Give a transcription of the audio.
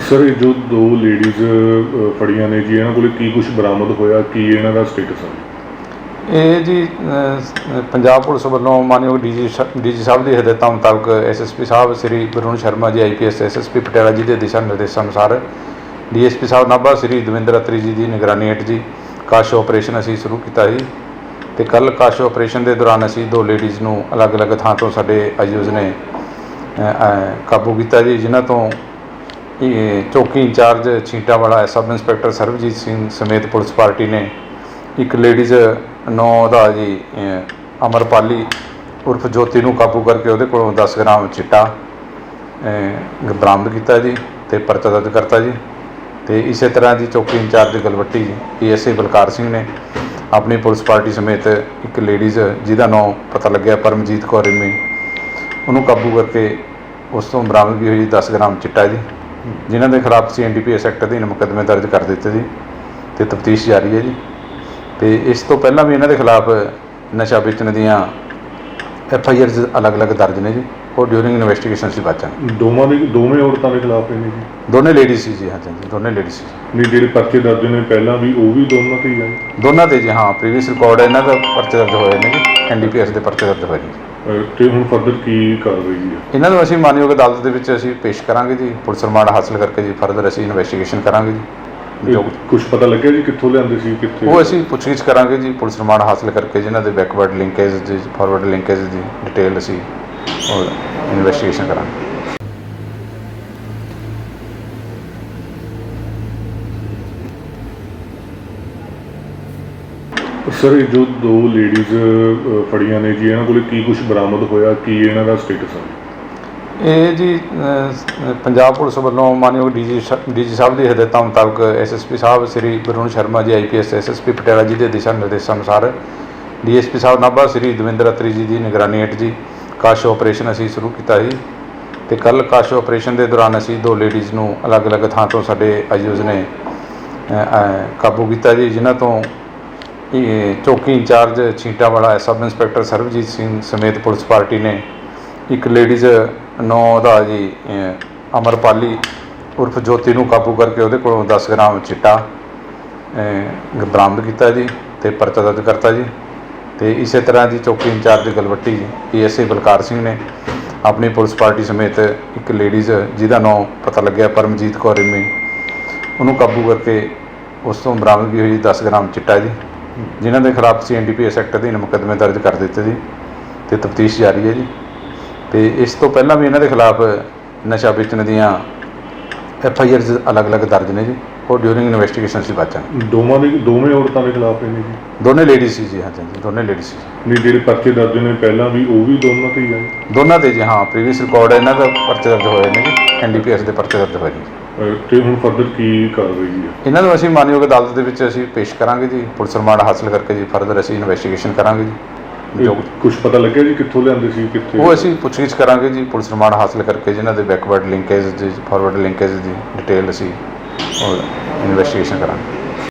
Sir ਜੋ ਦੋ ladies ਫੜੀਆਂ ਨੇ ਜੀ ਇਹਨਾਂ ਕੋਲੇ ਕੀ ਕੁਝ ਬਰਾਮਦ ਹੋਇਆ? ਕੀ ਇਹਨਾਂ ਦਾ ਸਟੇਟਸ ਹੈ ਇਹ ਜੀ ਅਹ, ਪੰਜਾਬ ਪੁਲਿਸ ਵੱਲੋਂ ਮਾਨਯੋਗ ਡੀਜੀ ਡੀਜੀ ਸਾਹਿਬ ਦੀ ਹਦਾਇਤਾਂ ਮੁਤਾਬਕ SSP Sahib Shri Varun Sharma ji IPS SSP Patiala ji ਦੇ ਦਿਸ਼ਾ ਨਿਰਦੇਸ਼ਾਂ ਅਨੁਸਾਰ ਡੀਐਸਪੀ ਸਾਹਿਬ ਨਾਭਾ ਸ੍ਰੀ ਦਵਿੰਦਰ ਅਤਰੀ ਜੀ ਦੀ ਨਿਗਰਾਨੀ ਹੇਠ ਜੀ ਕਾਸ਼ ਆਪਰੇਸ਼ਨ ਅਸੀਂ ਸ਼ੁਰੂ ਕੀਤਾ ਸੀ ਤੇ ਕੱਲ ਕਾਸ਼ ਆਪਰੇਸ਼ਨ ਦੇ ਦੌਰਾਨ ਅਸੀਂ ਦੋ ਲੇਡੀਜ਼ ਨੂੰ ਅਲੱਗ-ਅਲੱਗ ਥਾਂ ਤੋਂ ਸਾਡੇ ਆਯੂਜ਼ ਨੇ ਅਹ, ਅਹ, ਕਾਬੂ ਕੀਤਾ ਜੀ ਜਿਨ੍ਹਾਂ ਤੋਂ ਇਹ ਚੌਕੀ ਇੰਚਾਰਜ ਛੀਟਾ ਵਾਲਾ ਸਬ ਇੰਸਪੈਕਟਰ ਸਰਬਜੀਤ ਸਿੰਘ ਸਮੇਤ ਪੁਲਿਸ ਪਾਰਟੀ ਨੇ ਇੱਕ ਲੇਡੀਜ਼ ਨੌ ਦਾ ਜੀ ਅਮਰਪਾਲੀ ਉਰਫ ਜੋਤੀ ਨੂੰ ਕਾਬੂ ਕਰਕੇ ਉਹਦੇ ਕੋਲੋਂ 10 ਗ੍ਰਾਮ ਚਿੱਟਾ ਬਰਾਮਦ ਕੀਤਾ ਜੀ ਤੇ ਪਰਚਾ ਦਰਜ ਕਰਤਾ ਜੀ। ਤੇ ਇਸੇ ਤਰ੍ਹਾਂ ਜੀ ਚੌਕੀ ਇੰਚਾਰਜ ਗਲਵੱਟੀ ਜੀ ਏਐਸਏ ਬਲਕਾਰ ਸਿੰਘ ਨੇ ਆਪਣੀ ਪੁਲਿਸ ਪਾਰਟੀ ਸਮੇਤ ਇੱਕ ਲੇਡੀਜ਼ ਜਿਹਦਾ ਨਾਮ ਪਤਾ ਲੱਗਿਆ ਪਰਮਜੀਤ ਕੌਰ ਰਿਮੀ, ਉਹਨੂੰ ਕਾਬੂ ਕਰਕੇ ਉਸ ਤੋਂ ਬਰਾਮਦ ਵੀ ਹੋਈ 10 ਗ੍ਰਾਮ ਚਿੱਟਾ ਜੀ। ਜਿਨ੍ਹਾਂ ਦੇ ਖਿਲਾਫ ਸੀ ਐਨਡੀਪੀਐਸ ਐਕਟ ਅਧੀਨ ਮੁਕੱਦਮੇ ਦਰਜ ਕਰ ਦਿੱਤੇ ਜੀ ਤੇ ਤਫਤੀਸ਼ ਜਾਰੀ ਹੈ ਜੀ। ਤੇ ਇਸ ਤੋਂ ਪਹਿਲਾਂ ਵੀ ਇਹਨਾਂ ਦੇ ਖਿਲਾਫ ਨਸ਼ਾ ਵੇਚਣ ਦੀਆਂ ਐਫ ਆਈ ਆਰਜ਼ ਅਲੱਗ-ਅਲੱਗ ਦਰਜ ਨੇ ਜੀ। ਉਹ ਡਿਊਰਿੰਗ ਇਨਵੈਸਟੀਗੇਸ਼ਨ ਸੀ ਬਚਣ ਦੋਵਾਂ ਦੇ ਦੋਵੇਂ ਔਰਤਾਂ ਦੇ ਖਿਲਾਫ ਨੇ ਜੀ। ਦੋਨੇ ਲੇਡੀ ਸੀ ਜੀ ਹਾਂਜੀ ਹਾਂਜੀ ਦੋਨੇ ਲੇਡੀ ਸੀ। ਨਹੀਂ ਜਿਹੜੇ ਪਰਚੇ ਦਰਜ ਨੇ ਪਹਿਲਾਂ ਵੀ ਉਹ ਵੀ ਦੋਨਾਂ ਤੇ ਹੀ ਆ ਜੀ। ਦੋਨਾਂ ਤੇ ਜੀ ਹਾਂ ਪ੍ਰੀਵੀਅਸ ਰਿਕਾਰਡ ਇਹਨਾਂ ਦਾ ਪਰਚੇ ਦਰਜ ਹੋਏ ਨੇ ਜੀ। ਐਨਡੀਪੀਐਸ ਦੇ ਪਰਚੇ ਦਰਜ ਹੋਏ ਨੇ ਜੀ। ਤੇ ਹੁਣ ਫਰਦਰ ਕੀ ਕਾਰਵਾਈ ਹੈ? ਇਹਨਾਂ ਨੂੰ ਅਸੀਂ ਮਾਨਯੋਗ ਅਦਾਲਤ ਦੇ ਵਿੱਚ ਅਸੀਂ ਪੇਸ਼ ਕਰਾਂਗੇ ਜੀ। ਪੁਲਿਸ ਰਿਮਾਂਡ ਹਾਸਲ ਕਰਕੇ ਜੀ ਫਰਦਰ ਅਸੀਂ ਇਨਵੈਸਟੀਗੇਸ਼ਨ ਕਰਾਂਗੇ ਜੀ। ਜੋ ਕੁਝ ਪਤਾ ਲੱਗਿਆ ਜੀ ਕਿੱਥੋਂ ਲਿਆਂਦੇ ਸੀ ਕਿੱਥੇ? ਉਹ ਅਸੀਂ ਪੁੱਛਗਿੱਛ ਕਰਾਂਗੇ ਜੀ ਪੁਲਿਸ ਰਿਮਾਂਡ ਹਾਸਲ ਕਰਕੇ ਜਿਨ੍ਹਾਂ ਦੇ ਬੈਕਵਰਡ ਲਿੰਕੇਜ ਦੀ ਫਾਰਵਰਡ ਲਿੰਕੇਜ ਦੀ ਡਿਟੇਲ ਅਸੀਂ ਔਰ ਇਨਵੈਸਟੀਗੇਸ਼ਨ ਕਰਾਂਗੇ। ਸਰ ਇਹ ਜੋ ਦੋ ਲੇਡੀਜ਼ ਫੜੀਆਂ ਨੇ ਜੀ ਇਹਨਾਂ ਕੋਲੇ ਕੀ ਕੁਝ ਬਰਾਮਦ ਹੋਇਆ ਕੀ ਇਹਨਾਂ ਦਾ ਸਟੇਟਸ ਹੈ ਇਹ ਜੀ ਅਹ, ਪੰਜਾਬ ਪੁਲਿਸ ਵੱਲੋਂ ਮਾਨਯੋਗ ਡੀਜੀ ਡੀਜੀ ਸਾਹਿਬ ਦੀ ਹਦਾਇਤਾਂ ਮੁਤਾਬਕ SSP Sahib Shri Varun Sharma ji IPS SSP Patiala ji ਦੇ ਦਿਸ਼ਾ ਨਿਰਦੇਸ਼ਾਂ ਅਨੁਸਾਰ ਡੀਐਸਪੀ ਸਾਹਿਬ ਨਾਭਾ ਸ੍ਰੀ ਦਵਿੰਦਰ ਅਤਰੀ ਜੀ ਦੀ ਨਿਗਰਾਨੀ ਹੇਠ ਜੀ ਕਾਸ਼ ਆਪਰੇਸ਼ਨ ਅਸੀਂ ਸ਼ੁਰੂ ਕੀਤਾ ਸੀ ਤੇ ਕੱਲ ਕਾਸ਼ ਆਪਰੇਸ਼ਨ ਦੇ ਦੌਰਾਨ ਅਸੀਂ ਦੋ ਲੇਡੀਜ਼ ਨੂੰ ਅਲੱਗ-ਅਲੱਗ ਥਾਂ ਤੋਂ ਸਾਡੇ ਆਯੂਜ਼ ਨੇ ਅਹ, ਅਹ, ਕਾਬੂ ਕੀਤਾ ਜੀ ਜਿਨ੍ਹਾਂ ਤੋਂ ਇਹ ਚੌਕੀ ਇੰਚਾਰਜ ਛੀਂਟਾ ਵਾਲਾ ਸਬ ਇੰਸਪੈਕਟਰ ਸਰਬਜੀਤ ਸਿੰਘ ਸਮੇਤ ਪੁਲਿਸ ਪਾਰਟੀ ਨੇ ਇੱਕ ਲੇਡੀਜ਼ ਨੌ ਦਾ ਜੀ ਅਹ, ਅਮਰਪਾਲੀ ਉਰਫ ਜੋਤੀ ਨੂੰ ਕਾਬੂ ਕਰਕੇ ਉਹਦੇ ਕੋਲੋਂ 10 ਗ੍ਰਾਮ ਚਿੱਟਾ ਬਰਾਮਦ ਕੀਤਾ ਜੀ ਤੇ ਪਰਚਾ ਦਰਜ ਕਰਤਾ ਜੀ। ਤੇ ਇਸੇ ਤਰ੍ਹਾਂ ਦੀ ਚੌਕੀ in charge Galwatti ASA Balkar Singh ਨੇ ਆਪਣੀ ਪੁਲਿਸ ਪਾਰਟੀ ਸਮੇਤ ਇੱਕ ਲੇਡੀਜ਼ ਜਿਹਦਾ ਨਾਮ ਪਤਾ ਲੱਗਿਆ ਪਰਮਜੀਤ ਕੌਰ ਰਿਮੀ ਉਹਨੂੰ ਕਾਬੂ ਕਰਕੇ ਉਸ ਤੋਂ ਬਰਾਮਦਗੀ ਹੋਈ 10 ਗ੍ਰਾਮ ਚਿੱਟਾ ਜੀ ਜਿਨ੍ਹਾਂ ਦੇ ਖਿਲਾਫ ਸੀ ਐਨਡੀਪੀਐਸ ਐਕਟ ਅਧੀਨ ਮੁਕੱਦਮੇ ਦਰਜ ਕਰ ਦਿੱਤੇ ਜੀ ਤੇ ਤਫਤੀਸ਼ ਜਾਰੀ ਹੈ ਜੀ। ਤੇ ਇਸ ਤੋਂ ਪਹਿਲਾਂ ਵੀ ਇਹਨਾਂ ਦੇ ਖਿਲਾਫ ਨਸ਼ਾ ਵੇਚਣ ਦੀਆਂ ਐਫ ਆਈ ਆਰਜ਼ ਅਲੱਗ-ਅਲੱਗ ਦਰਜ ਨੇ ਜੀ। ਉਹ ਡਿਊਰਿੰਗ ਇਨਵੈਸਟੀਗੇਸ਼ਨ ਸੀ ਬਚਣ ਦੋਵਾਂ ਦੇ ਦੋਵੇਂ ਔਰਤਾਂ ਦੇ ਖਿਲਾਫ ਨੇ ਜੀ? ਦੋਨੇ ਲੇਡੀ ਸੀ ਜੀ ਹਾਂਜੀ ਹਾਂਜੀ ਦੋਨੇ ਲੇਡੀ ਸੀ। ਨਹੀਂ ਜਿਹੜੇ ਪਰਚੇ ਦਰਜ ਨੇ ਪਹਿਲਾਂ ਵੀ ਉਹ ਵੀ ਦੋਨਾਂ ਤੇ ਹੀ ਆ ਜੀ। ਦੋਨਾਂ ਤੇ ਜੀ ਹਾਂ ਪ੍ਰੀਵੀਅਸ ਰਿਕਾਰਡ ਇਹਨਾਂ ਦਾ ਪਰਚੇ ਦਰਜ ਹੋਏ ਨੇ ਜੀ। ਐਨਡੀਪੀਐਸ ਦੇ ਪਰਚੇ ਦਰਜ ਹੋਏ ਨੇ ਜੀ। ਤੇ ਹੁਣ ਫਰਦਰ ਕੀ ਕਾਰਵਾਈ ਹੈ? ਇਹਨਾਂ ਨੂੰ ਅਸੀਂ ਮਾਨਯੋਗ ਅਦਾਲਤ ਦੇ ਵਿੱਚ ਅਸੀਂ ਪੇਸ਼ ਕਰਾਂਗੇ ਜੀ। ਪੁਲਿਸ ਰਿਮਾਂਡ ਹਾਸਲ ਕਰਕੇ ਜੀ ਫਰਦਰ ਅਸੀਂ ਇਨਵੈਸਟੀਗੇਸ਼ਨ ਕਰਾਂਗੇ ਜੀ ਜੋ। ਕੁਝ ਪਤਾ ਲੱਗਿਆ ਜੀ ਕਿੱਥੋਂ ਲਿਆਂਦੇ ਸੀ, ਕਿੱਥੇ? ਉਹ ਅਸੀਂ ਪੁੱਛਗਿੱਛ ਕਰਾਂਗੇ ਜੀ, ਪੁਲਿਸ ਰਿਮਾਂਡ ਹਾਸਲ ਕਰਕੇ ਜਿਨ੍ਹਾਂ ਦੇ ਬੈਕਵਰਡ ਲਿੰਕੇਜ ਦੀ ਫਾਰਵਰਡ ਲਿੰਕੇਜ ਦੀ ਡਿਟੇਲ ਅਸੀਂ ਇਨਵੈਸਟੀਗੇਸ਼ਨ ਕਰਾਂਗੇ।